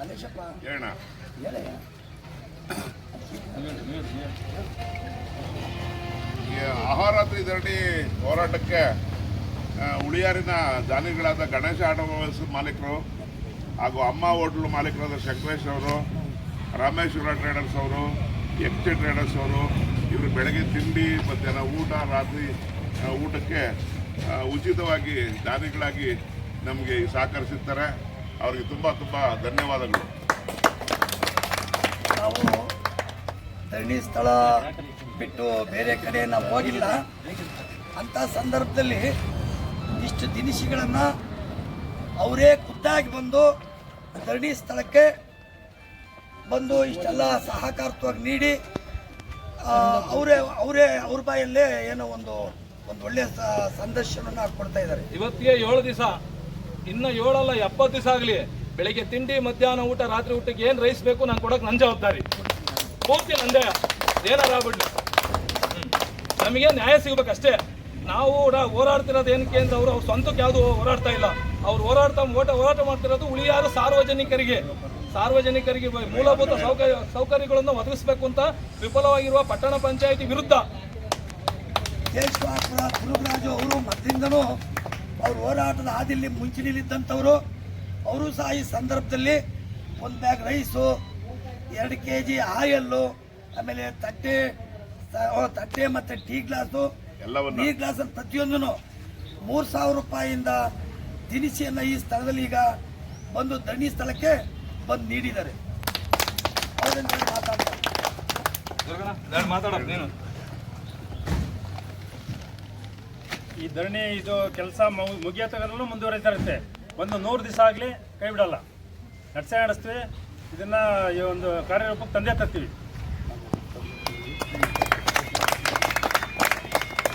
ಮಲ್ಲೇಶಪ್ಪ. ಹೇಳ ಈ ಅಹೋರಾತ್ರಿ ಧರಣಿ ಹೋರಾಟಕ್ಕೆ ಉಳಿಯಾರಿನ ದಾನಿಗಳಾದ ಗಣೇಶ ಆಟೋಮೊಬೈಲ್ಸ್ ಮಾಲೀಕರು ಹಾಗೂ ಅಮ್ಮ ಹೋಟ್ಲ್ ಮಾಲೀಕರಾದ ಶಂಕರೇಶ್ ಅವರು ರಾಮೇಶ್ವರ ಟ್ರೇಡರ್ಸ್ ಅವರು ಎಕ್ಸ್ ಟ್ರೇಡರ್ಸ್ ಅವರು ಇವರು ಬೆಳಗ್ಗೆ ತಿಂಡಿ ಮಧ್ಯಾಹ್ನ ಊಟ ರಾತ್ರಿ ಊಟಕ್ಕೆ ಉಚಿತವಾಗಿ ದಾನಿಗಳಾಗಿ ನಮಗೆ ಸಹಕರಿಸಿರ್ತಾರೆ. ಅವರಿಗೆ ತುಂಬ ತುಂಬ ಧನ್ಯವಾದಗಳು. ನಾವು ಧರಣಿ ಸ್ಥಳ ಬಿಟ್ಟು ಬೇರೆ ಕಡೆ ನಾವು ಹೋಗಿಲ್ಲ. ಅಂತ ಸಂದರ್ಭದಲ್ಲಿ ಇಷ್ಟು ದಿನಸಿಗಳನ್ನು ಅವರೇ ಖುದ್ದಾಗಿ ಬಂದು ಧರಣಿ ಸ್ಥಳಕ್ಕೆ ಬಂದು ಇಷ್ಟೆಲ್ಲ ಸಹಕಾರತ್ವಾಗಿ ನೀಡಿ ಅವರೇ ಅವರೇ ಅವ್ರ ಬಾಯಲ್ಲೇ ಏನೋ ಒಂದು ಒಂದು ಒಳ್ಳೆಯ ಸಂದರ್ಶನ ಸಂದರ್ಶನವನ್ನು ಕೊಡ್ತಾ ಇದ್ದಾರೆ. ಇವತ್ತಿಗೆ ಏಳು ದಿವಸ. ಇನ್ನು ಏಳಲ್ಲ, ಎಪ್ಪತ್ತು ದಿವಸ ಆಗಲಿ. ಬೆಳಿಗ್ಗೆ ತಿಂಡಿ, ಮಧ್ಯಾಹ್ನ ಊಟ, ರಾತ್ರಿ ಊಟಕ್ಕೆ ಏನು ರೈಸ್ ಬೇಕು ನಾನು ಕೊಡೋಕೆ ನನ್ನ ಜವಾಬ್ದಾರಿ. ಪೂರ್ತಿ ನಂದೇ. ಏನಾರ ಆಗ್ಬಿಡ್ಲಿ. ನಮಗೆ ನ್ಯಾಯ ಸಿಗ್ಬೇಕಷ್ಟೇ. ನಾವು ಹೋರಾಡ್ತಿರೋದು ಏನಕ್ಕೆ ಅಂದ್ರೆ ಅವರು ಅವ್ರ ಸ್ವಂತಕ್ಕೆ ಯಾವುದು ಹೋರಾಡ್ತಾ ಇಲ್ಲ. ಅವ್ರು ಹೋರಾಡ್ತಾ ಓಟ ಹೋರಾಟ ಮಾಡ್ತಿರೋದು ಉಳಿಯಾರು ಸಾರ್ವಜನಿಕರಿಗೆ. ಸಾರ್ವಜನಿಕರಿಗೆ ಮೂಲಭೂತ ಸೌಕರ್ಯ, ಸೌಕರ್ಯಗಳನ್ನು ಒದಗಿಸಬೇಕು ಅಂತ ವಿಫಲವಾಗಿರುವ ಪಟ್ಟಣ ಪಂಚಾಯಿತಿ ವಿರುದ್ಧ. ಅವರು ಮೊದಲಿಂದನೂ ಅವ್ರ ಹೋರಾಟದ ಹಾದಿಯಲ್ಲಿ ಮುಂಚೂಣಿಲಿದ್ದಂಥವ್ರು ಅವರು ಸಹ ಈ ಸಂದರ್ಭದಲ್ಲಿ ಒಂದು ಬ್ಯಾಗ್ ರೈಸು ಎರಡು ಕೆ ಜಿ ಆಯಲ್ಲು ಆಮೇಲೆ ತಟ್ಟೆ ತಟ್ಟೆ ಮತ್ತು ಟೀ ಗ್ಲಾಸು ಎಲ್ಲವನ್ನು. ಟೀ ಗ್ಲಾಸ್ ಪ್ರತಿಯೊಂದೂ ಮೂರು ಸಾವಿರ ರೂಪಾಯಿಯಿಂದ ದಿನಸಿಯನ್ನು ಈ ಸ್ಥಳದಲ್ಲಿ ಈಗ ಬಂದು ಧರಣಿ ಸ್ಥಳಕ್ಕೆ ಬಂದು ನೀಡಿದ್ದಾರೆ. ಅವರಿಂದ ಮಾತಾಡ್ತಾರೆ ಮಾತಾಡೋದು ನೀನು ಈ ಧರಣಿ, ಇದು ಕೆಲಸ ಮುಗಿಯೋ ತಗಲೂ ಮುಂದುವರಿತಾ ಇರುತ್ತೆ. ಒಂದು ನೂರು ದಿವಸ ಆಗಲಿ ಕೈ ಬಿಡಲ್ಲ. ನಡೆಸೇ ನಡೆಸ್ತೀವಿ. ಇದನ್ನು ಈ ಒಂದು ಕಾರ್ಯರೂಪಕ್ಕೆ ತಂದೆ ತರ್ತೀವಿ.